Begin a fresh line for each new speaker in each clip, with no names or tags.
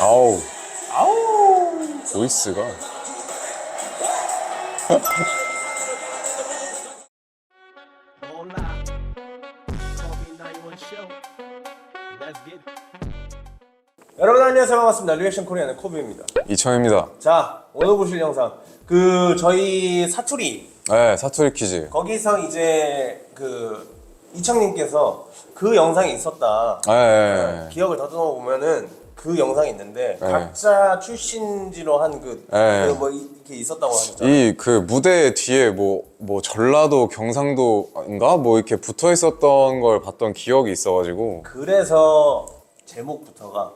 아우
아우.
보이스가
Hola. Kobe 91 show. Let's get it.
여러분 안녕하세요 반갑습니다 리액션 코리아의 코비입니다
이청입니다.
자 오늘 보실 영상 그 저희 사투리
네 사투리 퀴즈.
거기서 이제 그 이창님께서 그 영상이 있었다
네, 네, 네.
기억을 더듬어 보면은 그 영상이 있는데
네.
각자 출신지로 한그
네.
그뭐 이렇게 있었다고 하셨죠
이그 무대 뒤에 뭐 뭐 전라도 경상도인가? 뭐 이렇게 붙어 있었던 걸 봤던 기억이 있어가지고.
그래서 제목부터가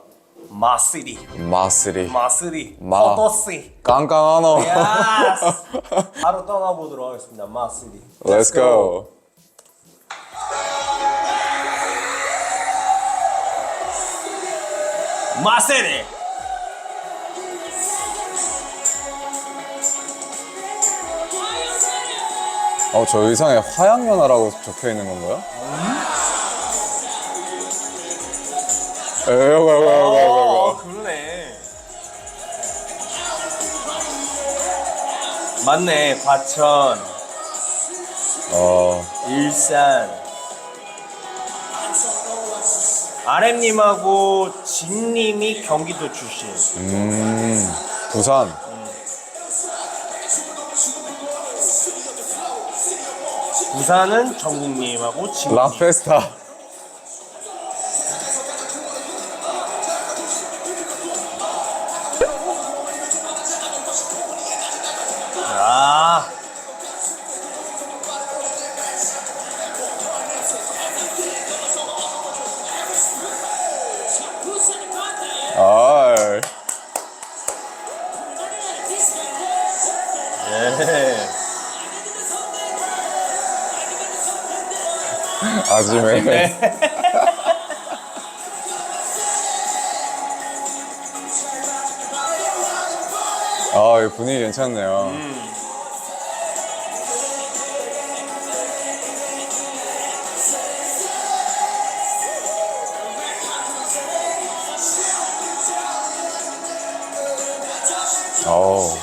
마시리.
마쓰리.
마시리.
마.
포토시
깡깡하노.
야스 바로 떠나보도록 하겠습니다. 마시리.
Let's go.
마세리
어저 의상에 화양연화라고 적혀 있는 건가요? 에이, 이거 이거 이거
어
이거
그러네. 맞네 과천.
어.
일산 아렘님하고 진님이 경기도 출신.
음, 부산.
부산은 정국님하고 진님.
라페스타 아지매 아, 이 분위기 괜찮네요. 어우,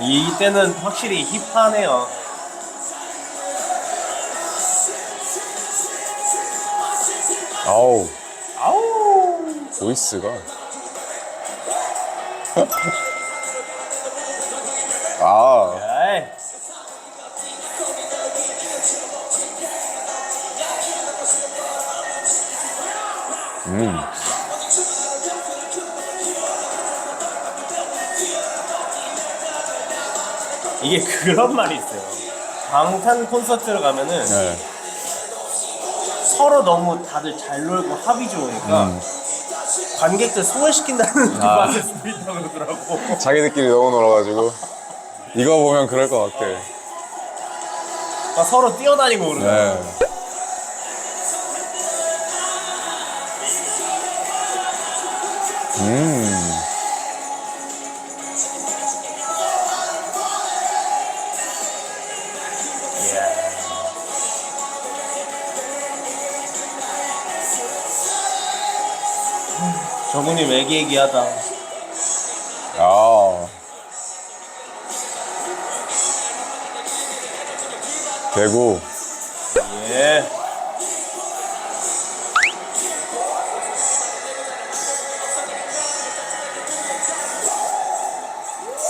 이때는 확실히 힙하네요
아우,
아우
보이스가. 아,
에이.
음,
이게 그런 말이 있어요 방탄 콘서트를 가면은
네.
서로 너무 다들 잘 놀고 합이 좋으니까 관객들 소외시킨다는
아.
맛을 수도 있다고 그러더라고
자기들끼리 너무 놀아가지고. 이거 보면 그럴 것 같아.
막 서로 뛰어다니고 그러죠
네. 음,
저분이 애기 애기하다
아. 대구.
예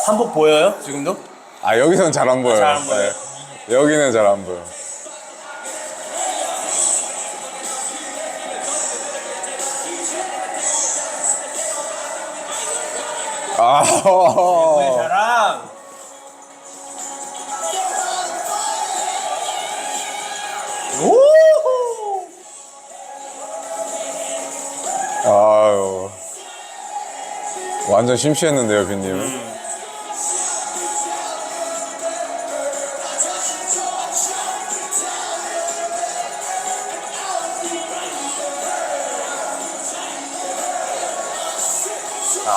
한복 보여요 지금도?
아, 여기서는 잘안 보여요.
잘 안 보여요?
네. 여기는 잘 안 보여. 아,
자랑 오
아유. 완전 심취했는데요, 빈님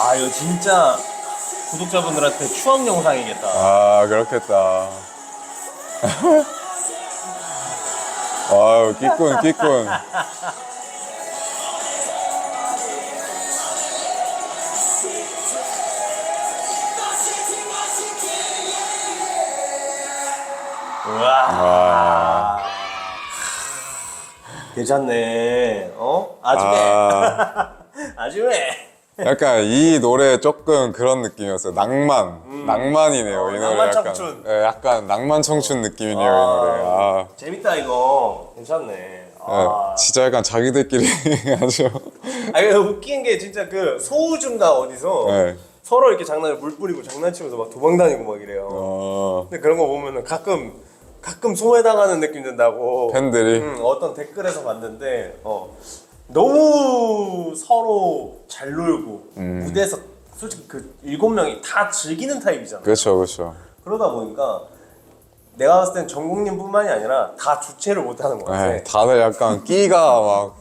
아 이거 진짜 구독자분들한테 추억 영상이겠다.
아 그렇겠다. 아유 끼꾼 끼꾼.
우와. 아. 괜찮네. 어? 아줌매.
아.
아. 줌매
약간 이 노래 조금 그런 느낌이었어요. 낭만, 낭만이네요.
어,
이 노래
낭만
약간,
청춘.
네, 약간 낭만 청춘 느낌이네요. 이 노래. 아,
재밌다 이거. 괜찮네. 아.
네, 진짜 약간 자기들끼리 아주.
아 이거 웃긴 게 진짜 그 소우주인가 어디서
네.
서로 이렇게 장난을 물 뿌리고 장난치면서 막 도망 다니고 막 이래요.
어,
근데 그런 거 보면은 가끔 가끔 소외당하는 느낌 든다고
팬들이
음, 어떤 댓글에서 봤는데 어, 너무 서로 잘 놀고
음.
무대에서 솔직히 그 일곱 명이 다 즐기는 타입이잖아.
그렇죠, 그렇죠.
그러다 보니까 내가 봤을 땐 전국님뿐만이 아니라 다 주체를 못하는 것 같아.
네, 다들 약간 끼가 막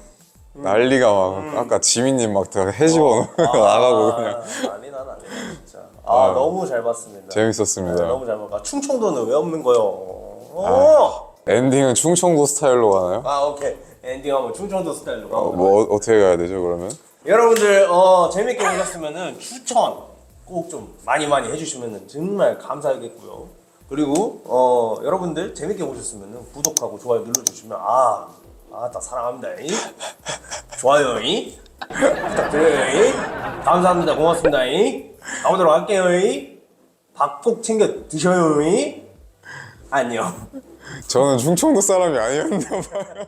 난리가 막 아까 지민님 막다 해집어 나가고 그냥
난리 나 난리 나 진짜. 아, 너무 잘 봤습니다.
재밌었습니다.
네, 너무 잘 봤다. 충청도는 왜 없는 거요? 어!
엔딩은 충청도 스타일로 가나요?
아 오케이 엔딩하면 충청도 스타일로 가고
뭐 어, 어떻게 가야 되죠 그러면?
여러분들 어, 재밌게 보셨으면은 추천 꼭 좀 많이 많이 해주시면은 정말 감사하겠고요. 그리고 어, 여러분들 재밌게 보셨으면은 구독하고 좋아요 눌러주시면 아, 아다 사랑합니다. 이. 좋아요 이. 부탁드려요. 이. 감사합니다. 고맙습니다. 이. 가보도록 할게요. 이. 밥 꼭 챙겨 드셔요. 이. 안녕.
저는 충청도 사람이 아니었나 봐요.